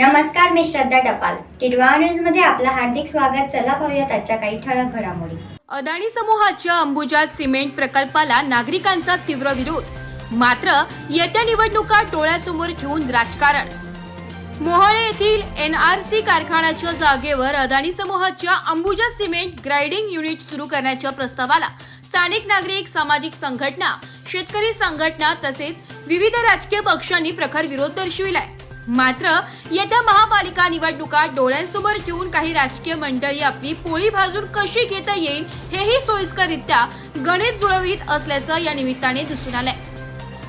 नमस्कार मी श्रद्धा टपाल. टिडवा न्यूजमध्ये आपलं हार्दिक स्वागत. चला पाहूयात आजच्या काही ठळक घडामोडी. अदानी समूहाच्या अंबुजा सिमेंट प्रकल्पाला नागरिकांचा तीव्र विरोध. मात्र येत्या निवडणुका डोळ्यासमोर ठेवून राजकारण. मोहळे येथील एन आर सी कारखान्याच्या जागेवर अदानी समूहाच्या अंबुजा सिमेंट ग्राइडिंग युनिट सुरू करण्याच्या प्रस्तावाला स्थानिक नागरिक सामाजिक संघटना शेतकरी संघटना तसेच विविध राजकीय पक्षांनी प्रखर विरोध दर्शविलाय. मात्र येत्या महापालिका निवडणुका डोळ्यांसमोर ठेवून काही राजकीय मंडळी आपली पोळी भाजून कशी घेता येईल हेही सोयीस्कररित्या गणित जुळवीत असल्याचं या निमित्ताने दिसून आलंय.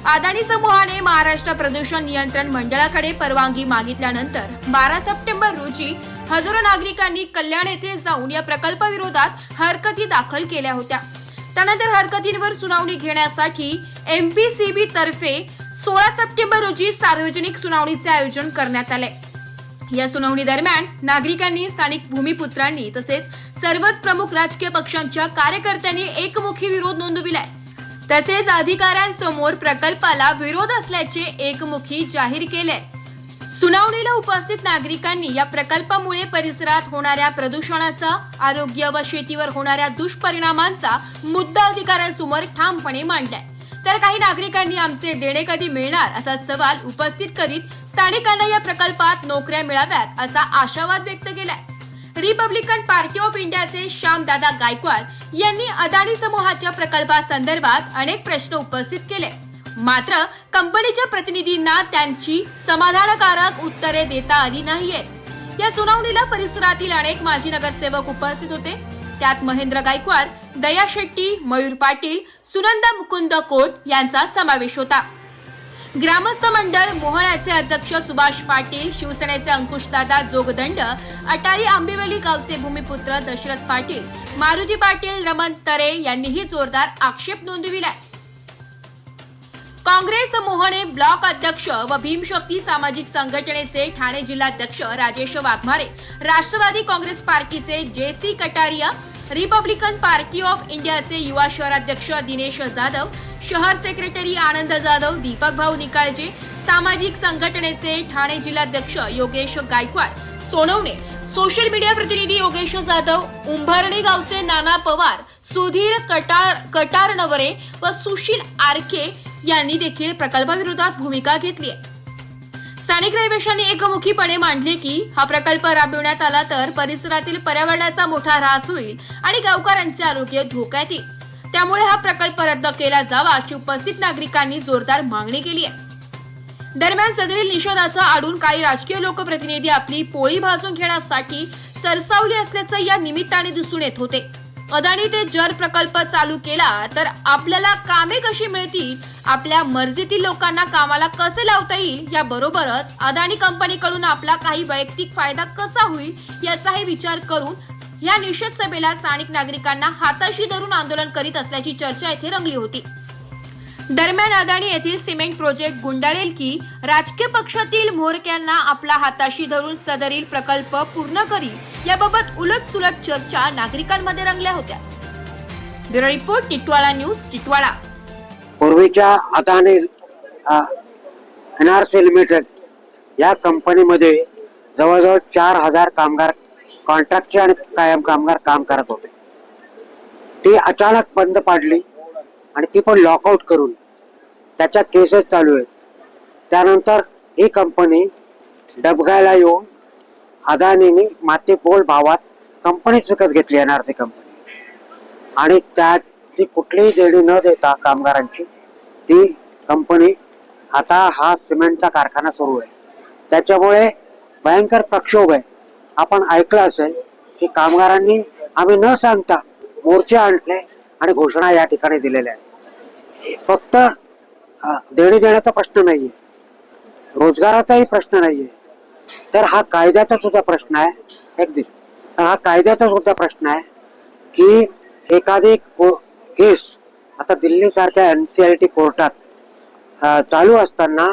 अदानी समूहाने महाराष्ट्र प्रदूषण नियंत्रण मंडळाकडे परवानगी मागितल्यानंतर बारा सप्टेंबर रोजी हजारो नागरिकांनी कल्याण येथे जाऊन या प्रकल्पाविरोधात हरकती दाखल केल्या होत्या. त्यानंतर हरकतींवर सुनावणी घेण्यासाठी एमपीसीबी तर्फे सोळा सप्टेंबर रोजी सार्वजनिक सुनावणीचे आयोजन करण्यात आले. या सुनावणी दरम्यान नागरिकांनी स्थानिक भूमिपुत्रांनी तसेच सर्वच प्रमुख राजकीय पक्षांच्या कार्यकर्त्यांनी एकमुखी विरोध नोंदविलाय. तसेच अधिकाऱ्यांसमोर प्रकल्पाला विरोध असल्याचे एकमुखी जाहीर केले सुनावणीला उपस्थित नागरिकांनी या प्रकल्पामुळे परिसरात होणाऱ्या प्रदूषणाचा आरोग्य व शेतीवर होणाऱ्या दुष्परिणामांचा मुद्दा अधिकाऱ्यांसमोर ठामपणे मांडलाय. तर काही नागरिकांनी आमचे देणे कधी मिळणार असा सवाल उपस्थित करीत स्थानिकांना या प्रकल्पात नोकऱ्या मिळाव्यात असा आशावाद व्यक्त केलाय. रिपब्लिकन पार्टी ऑफ इंडियाचे श्यामदादा गायकवाड यांनी अदानी समूहाच्या प्रकल्पासंदर्भात अनेक प्रश्न उपस्थित केले. मात्र कंपनीच्या प्रतिनिधींना त्यांची समाधानकारक उत्तरे देता आली नाहीये या सुनावणीला परिसरातील अनेक माजी नगरसेवक उपस्थित होते. त्यात महेंद्र गायकवाड दया शेट्टी मयूर पाटील सुनंदा मुकुंद कोट यांचा समावेश होता. ग्रामस्थ मंडळ मोहळ्याचे अध्यक्ष सुभाष पाटील शिवसेनेचे अंकुशदादा जोगदंड अटारी आंबिवली गावचे भूमिपुत्र दशरथ पाटील मारुती पाटील रमण तरे यांनीही जोरदार आक्षेप नोंदविलाय. काँग्रेस समूहाने ब्लॉक अध्यक्ष व भीमशक्ती सामाजिक संघटनेचे ठाणे जिल्हाध्यक्ष राजेश वाघमारे राष्ट्रवादी काँग्रेस पार्टीचे J C Kataria Republican Party of इंडियाचे युवा शहराध्यक्ष दिनेश जाधव शहर सेक्रेटरी आनंद जाधव दीपक भाऊ निकाळजे सामाजिक संघटनेचे ठाणे जिल्हाध्यक्ष योगेश गायकवाड सोनवणे सोशल मीडिया प्रतिनिधी योगेश जाधव उंभरणी गावचे नाना पवार सुधीर कटार कटारनवरे व सुशील आरके यांनी देखील प्रकल्पाविरोधात भूमिका घेतली आहे. स्थानिक रहिवाशांनी एकमुखीपणे मांडले की हा प्रकल्प राबविण्यात आला तर परिसरातील पर्यावरणाचा मोठा ऱ्हास होईल आणि गावकऱ्यांचे आरोग्य धोक्यात येईल. त्यामुळे हा प्रकल्प रद्द केला जावा अशी उपस्थित नागरिकांनी जोरदार मागणी केली आहे. दरम्यान सदरील निषेधाचा आडून काही राजकीय लोकप्रतिनिधी आपली पोळी भाजून घेण्यासाठी सरसावली असल्याचं या निमित्ताने दिसून येत होते. अदानी ते जर प्रकल्प चालू केला तर आपल्याला कामे कशी मिळतील? आपल्या मर्जीतील लोकांना कामाला कसे लावता येईल? या बरोबरच अदानी कंपनीकडून आपला काही वैयक्तिक फायदा कसा होईल? याचाही विचार करून या निषेध सभेला स्थानिक नागरिकांना हाताशी धरून आंदोलन करीत असल्याची चर्चा येथे रंगली होती. दरम्यान अदानी येथील सिमेंट प्रोजेक्ट गुंडाळेल की राजकीय पक्षातील म्होरक्यांना आपला हाताशी धरून सदरील प्रकल्प पूर्ण करी याबाबत उलट सुलट चर्चा नागरिकांमध्ये रंगल्या होत्या. Bureau report Titwala news Titwala. पूर्वीच्या अदानी एनआरसी लिमिटेड या कंपनीमध्ये जवळजवळ चार हजार कामगार कॉन्ट्रॅक्टचे आणि कायम कामगार काम करत होते. ती अचानक बंद पाडली. आणि ती पण लॉकआउट करून. त्याच्या केसेस चालू आहेत. त्यानंतर ही कंपनी डबगायला येऊन अदानीने मातेपोल भावात कंपनीच विकत घेतली एन आर सी कंपनी आणि त्यात ती कुठलीही देणी न देता कामगारांची ती कंपनी आता हा सिमेंटचा कारखाना सुरू आहे. त्याच्यामुळे भयंकर प्रक्षोभ आहे. आपण ऐकलं असेल की कामगारांनी आम्ही न सांगता मोर्चे आणले आणि घोषणा या ठिकाणी दिलेल्या आहेत. फक्त देणी देण्याचा प्रश्न नाहीये. रोजगाराचाही प्रश्न नाहीये. तर हा कायद्याचा सुद्धा प्रश्न आहे. अगदी. तर हा कायद्याचा सुद्धा प्रश्न आहे की एखादी केस आता दिल्ली सारख्या टी कोर्टात चालू असताना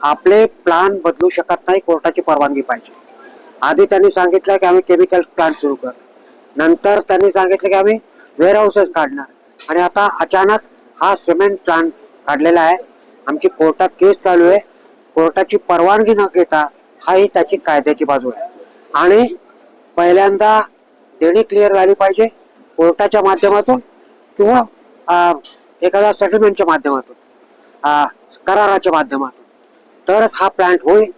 आपले प्लान बदलू शकत नाही कोर्टाची परवानगी पाहिजे. आधी त्यांनी सांगितलं की आम्ही केमिकल प्लांट सुरू कर. नंतर त्यांनी सांगितलं की आम्ही वेअरहाऊसेस काढणार. आणि आता अचानक हा सिमेंट प्लांट काढलेला आहे. आमची कोर्टात केस चालू आहे. कोर्टाची परवानगी न घेता हा ही त्याची कायद्याची बाजू आहे. आणि पहिल्यांदा देणी क्लिअर झाली पाहिजे कोर्टाच्या माध्यमातून किंवा एखाद्या सेटलमेंटच्या माध्यमातून कराराच्या माध्यमातून. तरच हा प्लांट होईल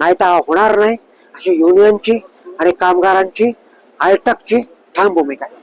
नाही तर हा होणार नाही अशी युनियनची आणि कामगारांची आयटकची ठाम भूमिका आहे.